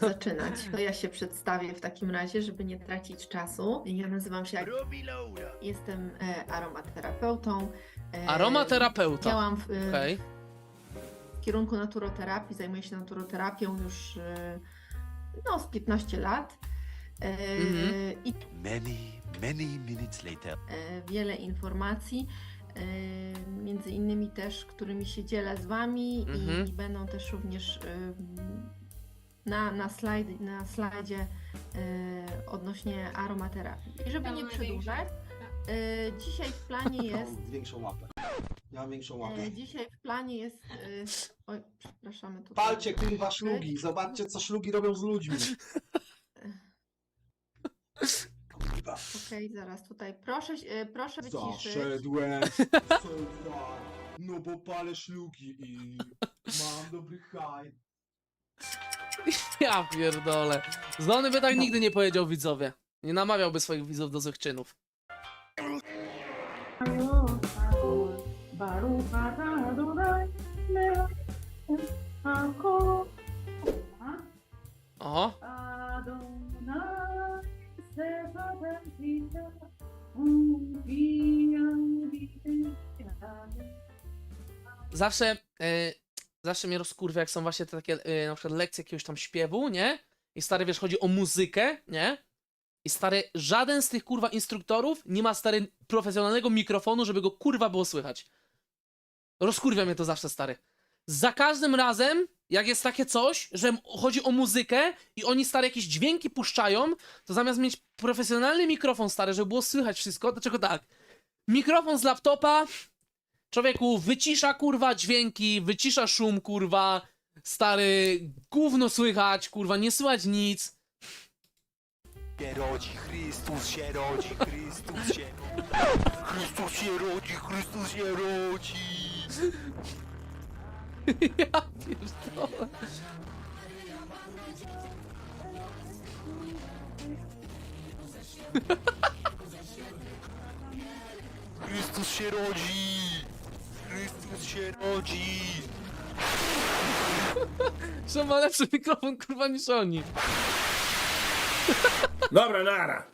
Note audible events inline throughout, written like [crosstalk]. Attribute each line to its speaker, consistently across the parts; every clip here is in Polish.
Speaker 1: [laughs] zaczynać. To ja się przedstawię w takim razie, żeby nie tracić czasu. Ja nazywam się, jestem e, aromaterapeutą. E,
Speaker 2: Aromaterapeuta.
Speaker 1: Działam w, e,
Speaker 2: Okej.
Speaker 1: w kierunku naturoterapii, zajmuję się naturoterapią już e, no, z 15 lat. E,
Speaker 2: Mhm.
Speaker 1: I
Speaker 3: Many, many minutes later.
Speaker 1: e, wiele informacji, e, między innymi też, którymi się dzielę z Wami
Speaker 2: Mhm.
Speaker 1: i będą też również e, na, na, slajd, na slajdzie e, odnośnie aromaterapii. I żeby nie przedłużać, e, dzisiaj w planie [laughs] jest
Speaker 4: Mam większą łapę. Ja mam większą łapę.
Speaker 1: E, Dzisiaj w planie jest. Oj, przepraszamy tutaj.
Speaker 4: Palcie kurwa szlugi, zobaczcie co szlugi robią z ludźmi. [laughs] Kurwa.
Speaker 1: Okej, zaraz tutaj. Proszę, e, proszę wyciszyć.
Speaker 4: Zaszedłem. [laughs] No bo palę szlugi i mam dobry haj. [laughs]
Speaker 2: Ja pierdolę. Zony by tak nigdy nie powiedział widzowie. Nie namawiałby swoich widzów do złych czynów. Oho. Zawsze, e, zawsze mnie rozkurwia, jak są właśnie te takie e, na przykład lekcje jakiegoś tam śpiewu, nie? I stary, wiesz, chodzi o muzykę, nie? I stary, żaden z tych kurwa instruktorów nie ma stary profesjonalnego mikrofonu, żeby go kurwa było słychać. Rozkurwia mnie to zawsze, stary. Za każdym razem, jak jest takie coś, że chodzi o muzykę i oni stare jakieś dźwięki puszczają, to zamiast mieć profesjonalny mikrofon, stary, żeby było słychać wszystko, dlaczego tak? Mikrofon z laptopa, człowieku, wycisza kurwa dźwięki, wycisza szum, kurwa, stary, gówno słychać, kurwa, nie słychać nic.
Speaker 3: się rodzi, Chrystus się rodzi, Chrystus się Chrystus się rodzi, Chrystus się rodzi.
Speaker 2: Ja pierdolę.
Speaker 3: Chrystus się rodzi. Się rodzi.
Speaker 2: Że ma lepszy mikrofon, kurwa, niż oni.
Speaker 5: Dobra, nara.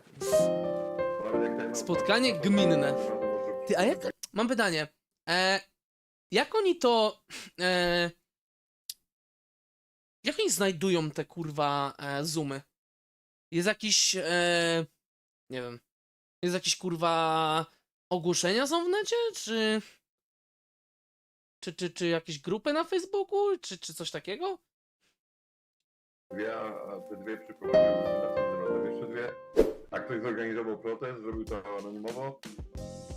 Speaker 2: Spotkanie gminne. Ty, a jak... Mam pytanie. E, jak oni to... E, jak oni znajdują te, kurwa, e, zoomy? Jest jakiś... E, nie wiem. Jest jakieś, kurwa... Ogłoszenia są w necie? Czy... Czy, czy, czy jakieś grupy na Facebooku? Czy, czy coś takiego?
Speaker 6: dwie, a te dwie przyprowadziły następnym razem jeszcze dwie. A ktoś zorganizował protest, zrobił to anonimowo.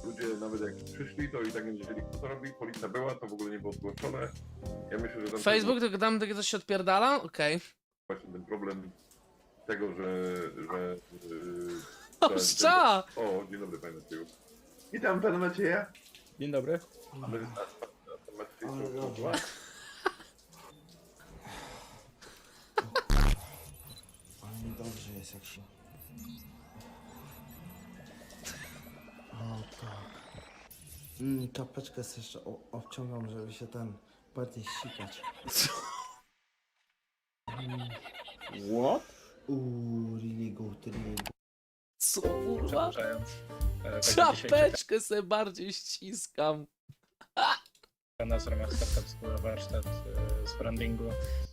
Speaker 6: Ludzie nawet jak przyszli, to i tak nie wiedzieli kto to robi. Policja była, to w ogóle nie było zgłoszone. Ja myślę, że tam
Speaker 2: Facebook, tylko tam takie coś się odpierdala? Okej.
Speaker 6: właśnie ten problem tego, że... że yy,
Speaker 2: O,
Speaker 6: ten-
Speaker 2: szcza!
Speaker 6: O, dzień dobry panie Macieju. Witam pana Macieja.
Speaker 5: Dzień dobry.
Speaker 4: Ale dobrze. Ale dobrze jest jak się... O tak. Mm, czapeczkę sobie jeszcze o- obciągam, żeby się ten bardziej sikać.
Speaker 5: What?
Speaker 4: Uuu, really good, really good.
Speaker 2: Co kurwa?
Speaker 7: E, będzie dzisiaj
Speaker 2: Czapeczkę se bardziej ściskam.
Speaker 7: Czekana w ramach Startup School warsztat e, z brandingu.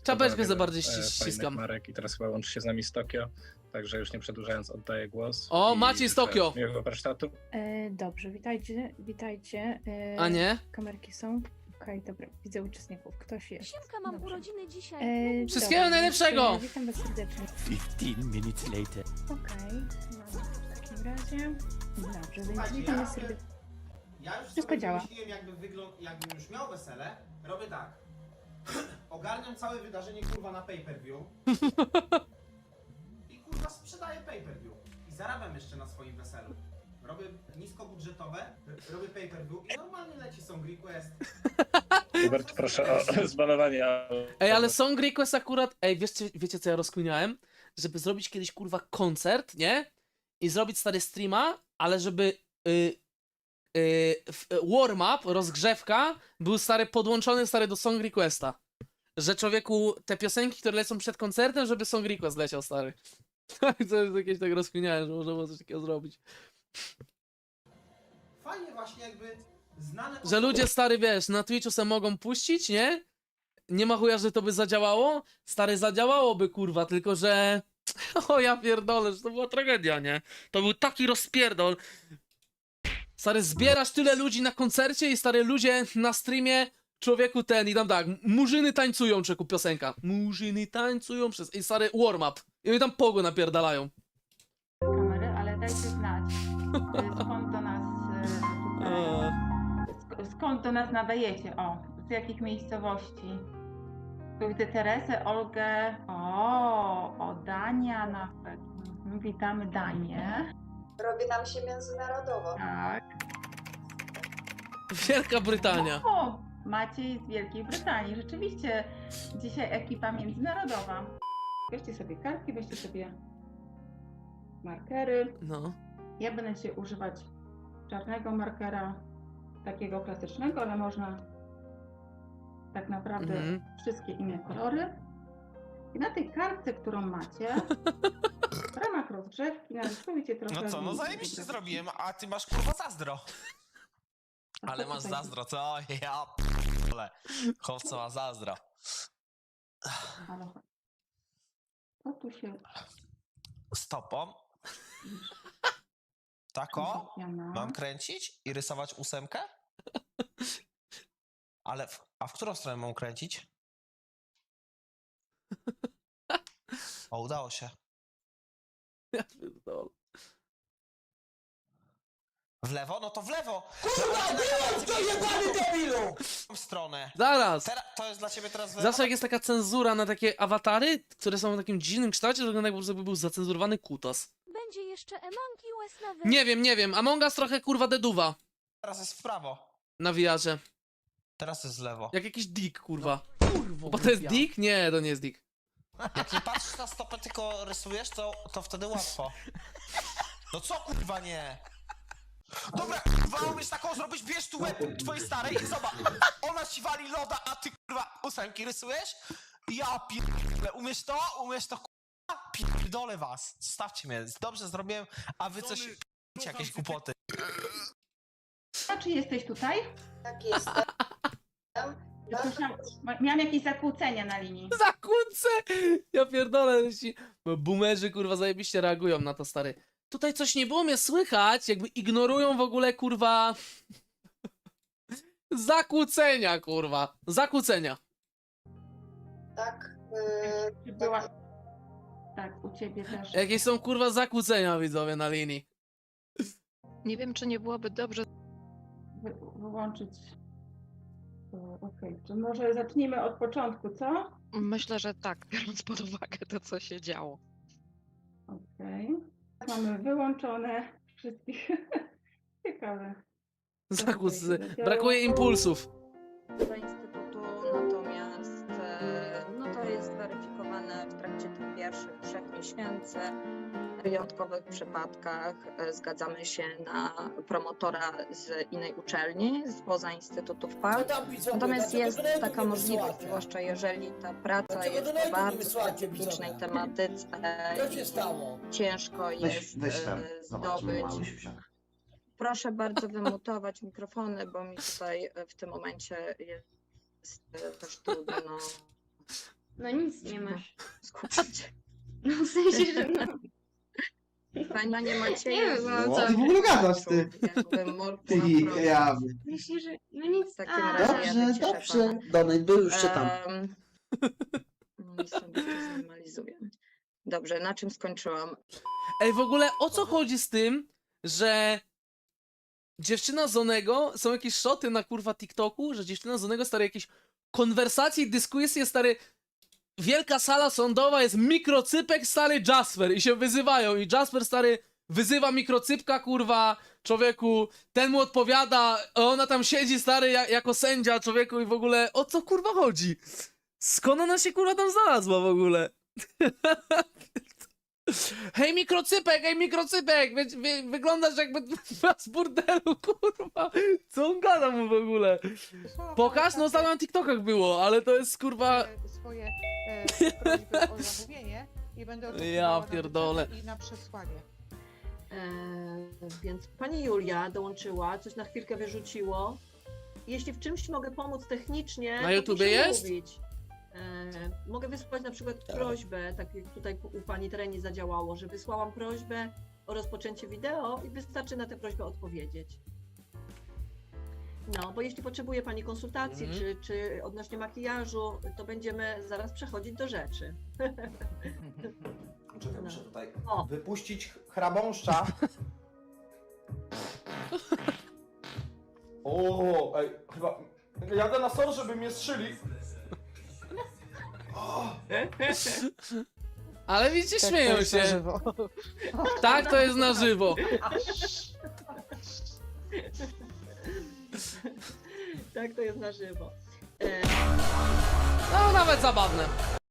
Speaker 2: Czapeczkę se bardziej
Speaker 7: e,
Speaker 2: ściskam.
Speaker 7: Marek i teraz chyba łączy się z nami z Tokio, także już nie przedłużając oddaję głos.
Speaker 2: O, Maciej z Tokio.
Speaker 7: Miłego warsztatu.
Speaker 8: E, dobrze, witajcie, witajcie. E,
Speaker 2: A nie?
Speaker 8: Kamerki są. Okej, dobra, widzę uczestników. Ktoś jest.
Speaker 9: Siemka, mam
Speaker 8: Dobrze.
Speaker 9: urodziny dzisiaj.
Speaker 8: E,
Speaker 2: Wszystkiego
Speaker 8: dobra,
Speaker 2: najlepszego!
Speaker 8: E, witam was serdecznie.
Speaker 3: 15 minutes later.
Speaker 8: Okej, mamy w takim razie. Dobrze, więc witamy serdecznie.
Speaker 10: Ja już
Speaker 8: Wszystko
Speaker 10: sobie
Speaker 8: działa.
Speaker 10: wymyśliłem, jakby wygląd, jakbym już miał wesele, robię tak. [clears throat] Ogarniam całe wydarzenie kurwa na pay-per-view. I kurwa sprzedaję pay-per-view. I zarabiam jeszcze na swoim weselu. Robię niskobudżetowe, robię pay-per-view i normalnie leci song request. [laughs]
Speaker 7: Hubert, proszę o [laughs] zbanowanie.
Speaker 2: Ej, ale Song Request akurat... Ej, wiecie, wiecie co ja rozkminiałem? Żeby zrobić kiedyś, kurwa, koncert, nie? I zrobić stary streama, ale żeby... Y, y, warm-up, rozgrzewka, był stary podłączony stary do Song Requesta. że człowieku te piosenki, które lecą przed koncertem, żeby Song Request leciał, stary. [laughs] Tak, jest jakieś tak rozkminiałem, że można było coś takiego zrobić.
Speaker 10: Fajnie właśnie jakby znane
Speaker 2: Że ludzie, stary, wiesz, na Twitchu se mogą puścić, nie? Nie ma chuja, że to by zadziałało. Stary, zadziałałoby, kurwa, tylko że... [laughs] O, ja pierdolę, że to była tragedia, nie? To był taki rozpierdol. Stary, zbierasz tyle ludzi na koncercie i stary, ludzie na streamie, człowieku ten i tam tak, murzyny tańcują, czeku, piosenka. Murzyny tańcują przez... I stary, warm-up. I oni tam pogo napierdalają.
Speaker 8: kamery, ale dajcie znać, y, skąd do nas y, tutaj,
Speaker 2: Eee.
Speaker 8: sk- skąd do nas nadajecie, o, z jakich miejscowości. Tu widzę Teresę, Olgę, o, o Dania nawet. Mhm, Witamy Danię.
Speaker 9: Robi nam się międzynarodowo.
Speaker 8: Tak.
Speaker 2: Wielka Brytania.
Speaker 8: O, Maciej z Wielkiej Brytanii. Rzeczywiście dzisiaj ekipa międzynarodowa. Weźcie sobie kartki, weźcie sobie markery.
Speaker 2: No.
Speaker 8: Ja będę dzisiaj używać czarnego markera, takiego klasycznego, ale można tak naprawdę
Speaker 2: Mhm.
Speaker 8: wszystkie inne kolory. I na tej kartce, którą macie, [laughs] w ramach rozgrzewki narysujcie trochę.
Speaker 3: No co, no
Speaker 8: linii
Speaker 3: zajebiście zrobiłem, a ty masz kurwa zazdro.
Speaker 8: A
Speaker 3: Ale
Speaker 8: co
Speaker 3: masz
Speaker 8: tutaj-
Speaker 3: zazdro, co? Ja p***le. Chłopco ma zazdro.
Speaker 8: Chodź. Co tu się...
Speaker 3: Stopą. Tako?
Speaker 8: Jana?
Speaker 3: Mam kręcić i rysować ósemkę? Ale, w, a w którą stronę mam kręcić? O, udało się. [laughs]
Speaker 2: Ja pierdolę.
Speaker 3: W lewo? No to w lewo! Kurwa, to jebany debilu! W stronę.
Speaker 2: Zaraz!
Speaker 3: Tera, to jest dla ciebie teraz w lewo?
Speaker 2: Zawsze jak jest taka cenzura na takie awatary, które są w takim dziwnym kształcie, to wygląda jakby był zacenzurowany kutas.
Speaker 9: Będzie jeszcze Emanki Łez na
Speaker 2: Nie wiem, nie wiem. Among Us trochę kurwa deduwa
Speaker 3: Teraz jest w prawo.
Speaker 2: na wiarze.
Speaker 3: Teraz jest w lewo.
Speaker 2: Jak jakiś dick, kurwa.
Speaker 5: Kurwa,
Speaker 2: Bo to jest dick? Nie, to nie jest dick.
Speaker 3: Jak nie patrzysz na stopę, tylko rysujesz, to, to wtedy łatwo. No co kurwa nie? Dobra, kurwa, umiesz taką zrobić, bierz tu łeb twojej starej i zobacz. Ona ci wali loda, a ty kurwa ósemki rysujesz? Ja pierdolę, umiesz to? Umiesz to kurwa? Pierdolę was. Stawcie mnie, dobrze zrobiłem, a wy coś... jakieś głupoty.
Speaker 8: A czy jesteś tutaj?
Speaker 9: Tak jestem.
Speaker 8: Ma- miałam jakieś zakłócenia na linii.
Speaker 2: Zakłócę! Ja pierdolę. Ci... Bo boomerzy kurwa zajebiście reagują na to, stary. Tutaj coś nie było mnie słychać, jakby ignorują w ogóle kurwa... [laughs] Zakłócenia, kurwa. Zakłócenia.
Speaker 9: Tak.
Speaker 8: Czy była... Tak, u ciebie też.
Speaker 2: Jakie są kurwa zakłócenia widzowie na linii.
Speaker 11: Nie wiem, czy nie byłoby dobrze
Speaker 8: Wy, wyłączyć. E, Okej, to może zacznijmy od początku, co?
Speaker 11: Myślę, że tak, biorąc pod uwagę to, co się działo.
Speaker 8: Okej. Mamy wyłączone wszystkich. [laughs] Ciekawe. Się
Speaker 2: Brakuje impulsów.
Speaker 12: Pierwszych trzech miesięcy. W wyjątkowych przypadkach e, zgadzamy się na promotora z innej uczelni, spoza Instytutów PAL. Natomiast jest taka możliwość, zwłaszcza jeżeli ta praca jest o bardzo specyficznej tematyce i ciężko jest e, zdobyć. Proszę bardzo wymutować [laughs] mikrofony, bo mi tutaj e, w tym momencie jest też trudno
Speaker 9: No nic nie ma.
Speaker 12: skupić.
Speaker 9: No w sensie, że no.
Speaker 12: Pani Panie Macieju,
Speaker 9: Nie wiem, no
Speaker 4: Co ty w ogóle gadasz, ty?
Speaker 12: jakby mógł
Speaker 4: Ty.
Speaker 9: Myślę, że no nic.
Speaker 12: W takim
Speaker 9: a,
Speaker 12: razie ja
Speaker 4: Dobrze, dobrze.
Speaker 12: pana.
Speaker 4: Donate był już czytam.
Speaker 12: Em, No i sobie to zminimalizuję. Dobrze, na czym skończyłam?
Speaker 2: Ej, w ogóle o co chodzi z tym, że dziewczyna z Onego, są jakieś szoty na kurwa TikToku, że dziewczyna z Onego stary jakieś konwersacje i dyskusje stary wielka sala sądowa jest mikrocypek stary Jasper i się wyzywają i Jasper stary wyzywa mikrocypka kurwa człowieku, ten mu odpowiada, a ona tam siedzi stary ja, jako sędzia człowieku i w ogóle o co kurwa chodzi? Skąd ona się kurwa tam znalazła w ogóle? [laughs] Hej mikrocypek, hej mikrocypek! Wy, wy, wyglądasz jakby [laughs] z burdelu, kurwa! Co on gada mu w ogóle? Pokaż? No ostatnio na TikTokach było, ale to jest kurwa...
Speaker 11: swoje e, prośby o zamówienie i będę
Speaker 2: Ja
Speaker 11: oczekiwała na
Speaker 2: pierdolę.
Speaker 11: i na przesłanie.
Speaker 13: E, więc pani Julia dołączyła, coś na chwilkę wyrzuciło. Jeśli w czymś mogę pomóc technicznie,
Speaker 2: Na
Speaker 13: to
Speaker 2: YouTubie
Speaker 13: proszę
Speaker 2: jest?
Speaker 13: Mówić. E, mogę wysłać na przykład prośbę, tak jak tutaj u pani Tereni zadziałało, że wysłałam prośbę o rozpoczęcie wideo i wystarczy na tę prośbę odpowiedzieć. No, bo jeśli potrzebuje pani konsultacji,
Speaker 2: Mhm.
Speaker 13: czy, czy odnośnie makijażu, to będziemy zaraz przechodzić do rzeczy. [laughs]
Speaker 14: Czekaj, muszę tutaj
Speaker 13: O.
Speaker 14: wypuścić chrabąszcza. [laughs] O, ej, chyba... Jadę na sor, żeby mnie strzyli.
Speaker 2: Ale widzicie, śmieją się. Tak, to jest na żywo.
Speaker 13: tak, to jest na żywo. E,
Speaker 2: No nawet zabawne.